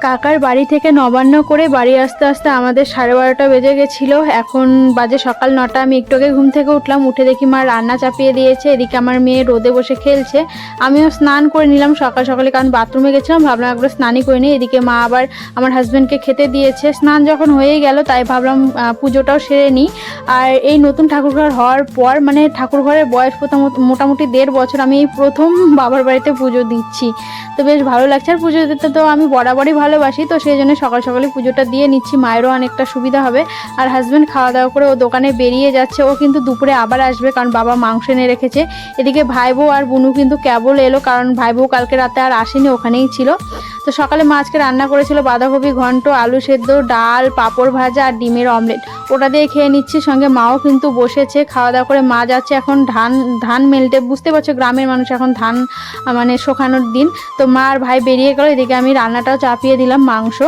কাকার বাড়ি থেকে নবান্ন করে বাড়ি আসতে আসতে আমাদের সাড়ে বারোটা বেজে গেছিল। এখন বাজে সকাল নটা, আমি একটু আগে ঘুম থেকে উঠলাম, উঠে দেখি মা রান্না চাপিয়ে দিয়েছে, এদিকে আমার মেয়ে রোদে বসে খেলছে। আমিও স্নান করে নিলাম সকাল সকালে, কারণ বাথরুমে গেছিলাম, ভাবলাম একবার স্নানই করে নিই। এদিকে মা আবার আমার হাজব্যান্ডকে খেতে দিয়েছে। স্নান যখন হয়ে গেল, তাই ভাবলাম পুজোটাও সেরে নিই। আর এই নতুন ঠাকুরঘর হওয়ার পর মানে ঠাকুরঘরের বয়স প্রথমত- মোটামুটি দেড় বছর, আমি এই প্রথম বাবার বাড়িতে পুজো দিচ্ছি। তো বেশ ভালো লাগছে, আর পুজো দিতে তো আমি বরাবরই ভালোবাসি, তো সেই জন্য সকাল সকালে পুজোটা দিয়ে নিচ্ছি। মায়েরও অনেকটা সুবিধা হবে। আর হাজব্যান্ড খাওয়া দাওয়া করে ও দোকানে বেরিয়ে যাচ্ছে। ও কিন্তু দুপুরে আবার আসবে কারণ বাবা মাংস এনে রেখেছে। এদিকে ভাই বউ আর বুনু কিন্তু কেবল এলো কারণ ভাই বউ কালকে রাতে আর আসেনি, ওখানেই ছিল। তো সকালে মা আজকে রান্না করেছিল বাঁধাকপি ঘন্ট, আলু সেদ্ধ, ডাল, পাঁপড় ভাজা আর ডিমের অমলেট। ওটা দিয়ে খেয়ে নিচ্ছি, সঙ্গে মাও কিন্তু বসেছে, খাওয়া দাওয়া করে মা যাচ্ছে এখন ধান ধান মেলতে। বুঝতে পারছ, গ্রামের মানুষ এখন ধান মানে শোকানোর দিন। তো মা আর ভাই বেরিয়ে গেল, এদিকে আমি রান্নাটাও চাপিয়ে দিলাম, মাংস।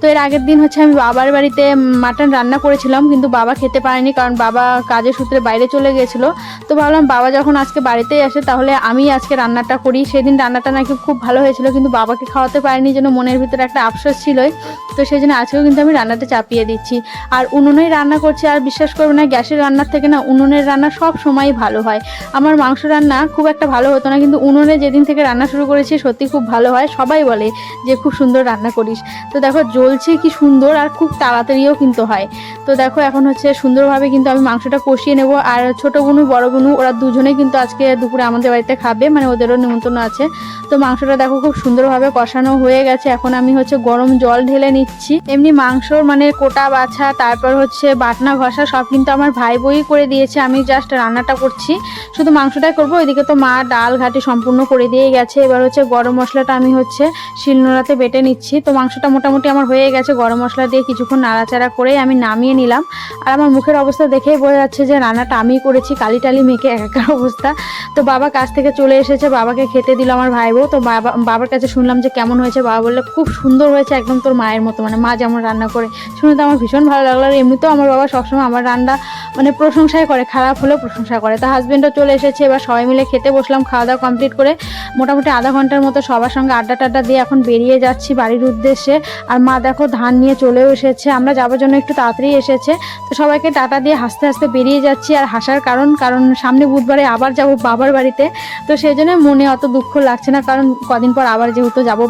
তো এর আগের দিন হচ্ছে আমি বাবার বাড়িতে মাটন রান্না করেছিলাম, কিন্তু বাবা খেতে পারেনি, কারণ বাবা কাজের সূত্রে বাইরে চলে গেছিল। তো ভাবলাম বাবা যখন আজকে বাড়িতেই আসে, তাহলে আমি আজকে রান্নাটা করি। সেদিন রান্নাটা নাকি খুব ভালো হয়েছিল, কিন্তু বাবাকে খাওয়াতে পারিনি। জন্য মনের ভিতরে একটা আফসোস ছিলই। তো সেই জন্য আজকেও কিন্তু আমি রান্নাটা চাপিয়ে দিচ্ছি। আর উনুনেই রান্না করছি, আর বিশ্বাস করবে না, গ্যাসের রান্নার থেকে না উনুনের রান্না সব সময়ই ভালো হয়। আমার মাংস রান্না খুব একটা ভালো হতো না, কিন্তু উনুনে যেদিন থেকে রান্না শুরু করেছি সত্যি খুব ভালো হয়। সবাই বলে যে খুব সুন্দর রান্না করিস। তো দেখো জ্বলছে কি সুন্দর আর খুব তাড়াতাড়িও কিন্তু হয়। তো দেখো এখন হচ্ছে সুন্দরভাবে কিন্তু আমি মাংসটা কষিয়ে নেব। আর ছোট বুনু, বড় বুনু, ওরা দুজনেই কিন্তু আজকে দুপুরে আমাদের বাড়িতে খাবে মানে ওদেরও নিমন্ত্রণ আছে। তো মাংসটা দেখো খুব সুন্দরভাবে কষানো হয়ে গেছে। এখন আমি হচ্ছে গরম জল ঢেলে নিচ্ছি। এমনি মাংস মানে কোটা বাছা, তারপর হচ্ছে বাটনা ঘষা, সব কিন্তু আমার ভাই বই করে দিয়েছে। আমি জাস্ট রান্নাটা করছি। শুধু মাংসটাই করব, ওইদিকে তো মা ডাল ঘাটি সম্পূর্ণ করে দিয়ে গেছে। এবার হচ্ছে গরম মশলাটা আমি হচ্ছে শিলনোড়াতে বেটে নিচ্ছি। তো মাংসটা মোটামুটি আমার হয়ে গেছে। গরম মশলা দিয়ে কিছুক্ষণ নাড়াচাড়া করে আমি নামিয়ে নিলাম। আর আমার মুখের অবস্থা দেখেই বোঝা যাচ্ছে যে রান্নাটা আমিই করেছি, কালি টালি মেখে একাকার অবস্থা। তো বাবা কাছ থেকে চলে এসেছে, বাবাকে খেতে দিল আমার ভাই বউ তো বাবা, বাবার কাছে শুনলাম যে কেমন হয়েছে? বাবা বললে, খুব সুন্দর হয়েছে একদম তোর মায়ের মতো মানে মা যেমন রান্না করে। শুনে তো আমার ভীষণ ভালো লাগল। আর এমনিতেও আমার বাবা সবসময় আমার রান্না মানে প্রশংসাই করে, খারাপ হলেও প্রশংসা করে। তা হাজবেন্ডও চলে এসেছে, এবার সবাই মিলে খেতে বসলাম খাওয়া দাওয়া কমপ্লিট করে মোটামুটি আধা ঘণ্টার মতো সবার সঙ্গে আড্ডা টাড্ডা দিয়ে এখন বেরিয়ে যাচ্ছি বাড়ির উদ্দেশ্যে। আর মা দেখো ধান নিয়ে চলেও এসেছে, আমরা যাবার জন্য একটু তাড়াতাড়ি এসেছে। তো সবাইকে টাটা দিয়ে হাসতে হাসতে বেরিয়ে যাচ্ছি, আর হাসার কারণ কারণ সামনে বুধবারে আবার যাব বাবার বাড়িতে। তো সেই জন্য মনে অত দুঃখ লাগছে না, কারণ কদিন পর আবার যেহেতু যাব